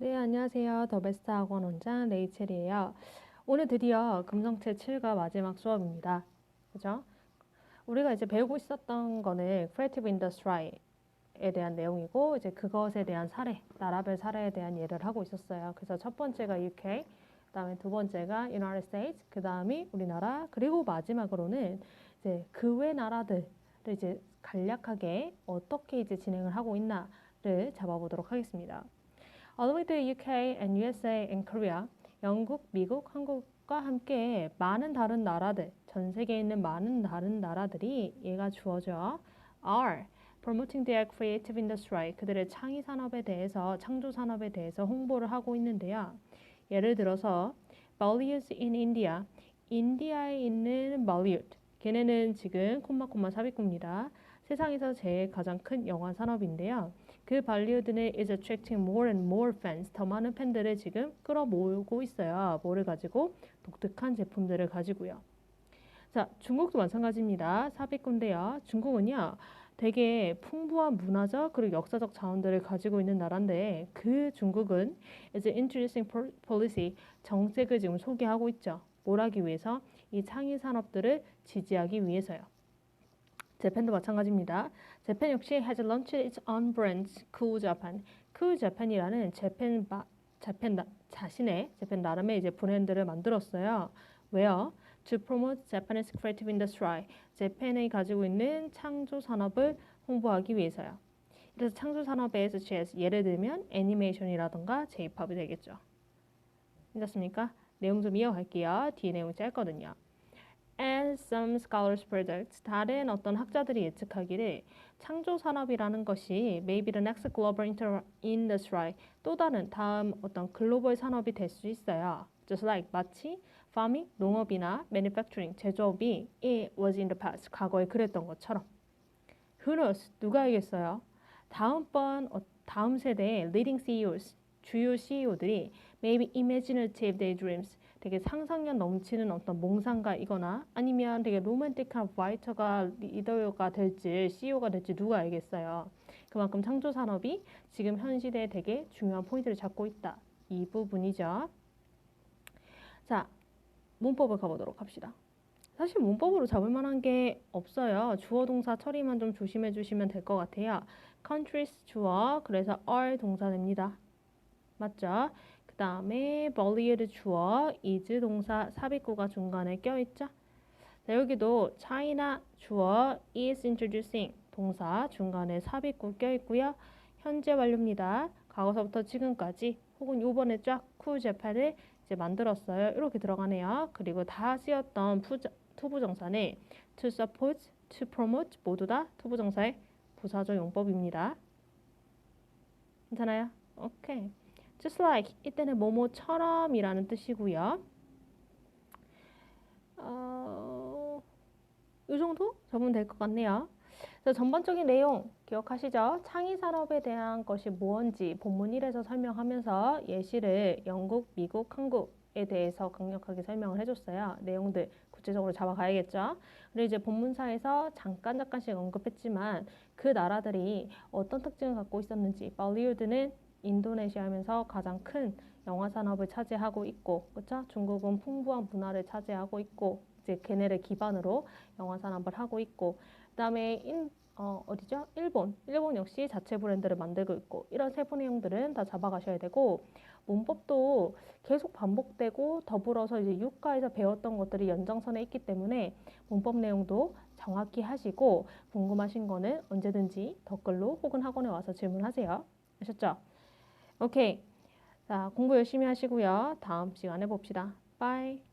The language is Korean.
네, 안녕하세요. 더 베스트 학원 원장 레이첼이에요. 오늘 드디어 금성체 7과 마지막 수업입니다. 그죠? 우리가 이제 배우고 있었던 거는 Creative Industry에 대한 내용이고 이제 그것에 대한 사례, 나라별 사례에 대한 예를 하고 있었어요. 그래서 첫 번째가 UK, 그다음에 두 번째가 United States, 그다음이 우리나라, 그리고 마지막으로는 이제 그 외 나라들을 이제 간략하게 어떻게 이제 진행을 하고 있나를 잡아보도록 하겠습니다. With the UK and USA and Korea, 영국, 미국, 한국과 함께 많은 다른 나라들, 전 세계에 있는 많은 다른 나라들이 얘가 주어져 are promoting their creative industry 그들의 창의 산업에 대해서 창조 산업에 대해서 홍보를 하고 있는데요. 예를 들어서 Bollywood in India, 인디아에 있는 Bollywood 걔네는 지금 콤마 콤마 삽입구입니다. 세상에서 제일 가장 큰 영화 산업인데요. 그 발리우드는 is attracting more and more fans. 더 많은 팬들을 지금 끌어모으고 있어요. 뭐를 가지고? 독특한 제품들을 가지고요. 자, 중국도 마찬가지입니다. 삽입군데요. 중국은요. 되게 풍부한 문화적 그리고 역사적 자원들을 가지고 있는 나라인데 그 중국은 이제 introducing policy 정책을 지금 소개하고 있죠. 뭘 하기 위해서? 이 창의 산업들을 지지하기 위해서요. 재팬도 마찬가지입니다. 재팬 역시 has launched its own brand, Cool Japan. Cool Japan이라는 재팬 바, 재팬 나, 자신의 재팬 나름의 이제 브랜드를 만들었어요. 왜요? To promote Japanese creative industry. 재팬이 가지고 있는 창조 산업을 홍보하기 위해서요. 그래서 창조 산업에 such as 예를 들면 애니메이션이라던가 J-pop이 되겠죠. 괜찮습니까? 내용 좀 이어갈게요. 뒤에 내용이 짧거든요. And some scholars predict 다른 어떤 학자들이 예측하기를 창조 산업이라는 것이 maybe the next global industry 또 다른 다음 어떤 글로벌 산업이 될 수 있어요. Just like 마치 farming 농업이나 manufacturing 제조업이 it was in the past 과거에 그랬던 것처럼. Who knows 누가 알겠어요? 다음번 어, 다음 세대의 leading CEOs 주요 CEO들이 maybe imaginative daydreams 되게 상상력 넘치는 어떤 몽상가이거나 아니면 되게 로맨틱한 라이터가 리더가 될지 CEO가 될지 누가 알겠어요. 그만큼 창조 산업이 지금 현 시대에 되게 중요한 포인트를 잡고 있다. 이 부분이죠. 자, 문법을 가보도록 합시다. 사실 문법으로 잡을 만한 게 없어요. 주어 동사 처리만 좀 조심해 주시면 될 것 같아요. countries 주어, 그래서 are 동사 됩니다. 맞죠? 다음에 벌리에르 주어 이즈 동사 삽입구가 중간에 껴있죠. 자, 여기도 차이나 주어 is introducing 동사 중간에 삽입구 껴있고요. 현재 완료입니다. 과거서부터 지금까지 혹은 요번에 쫙 쿠제파를 이제 만들었어요. 이렇게 들어가네요. 그리고 다 쓰였던 투부정사는 to support, to promote 모두 다 투부정사의 부사적 용법입니다. 괜찮아요? 오케이. Just like 이때는 뭐뭐처럼이라는 뜻이고요. 어, 이 정도 적으면 될 것 같네요. 그래서 전반적인 내용 기억하시죠? 창의 산업에 대한 것이 무언지 본문 1에서 설명하면서 예시를 영국, 미국, 한국에 대해서 강력하게 설명을 해줬어요. 내용들 구체적으로 잡아가야겠죠. 그리고 이제 본문사에서 잠깐 잠깐씩 언급했지만 그 나라들이 어떤 특징을 갖고 있었는지 발리우드는 인도네시아면서 가장 큰 영화 산업을 차지하고 있고, 그렇죠? 중국은 풍부한 문화를 차지하고 있고, 이제 걔네를 기반으로 영화 산업을 하고 있고, 그다음에 인, 어, 어디죠? 일본. 일본 역시 자체 브랜드를 만들고 있고, 이런 세부 내용들은 다 잡아가셔야 되고, 문법도 계속 반복되고, 더불어서 이제 유가에서 배웠던 것들이 연장선에 있기 때문에 문법 내용도 정확히 하시고, 궁금하신 거는 언제든지 댓글로 혹은 학원에 와서 질문하세요. 아셨죠? 오케이. 자, 공부 열심히 하시고요. 다음 시간에 봅시다. 바이.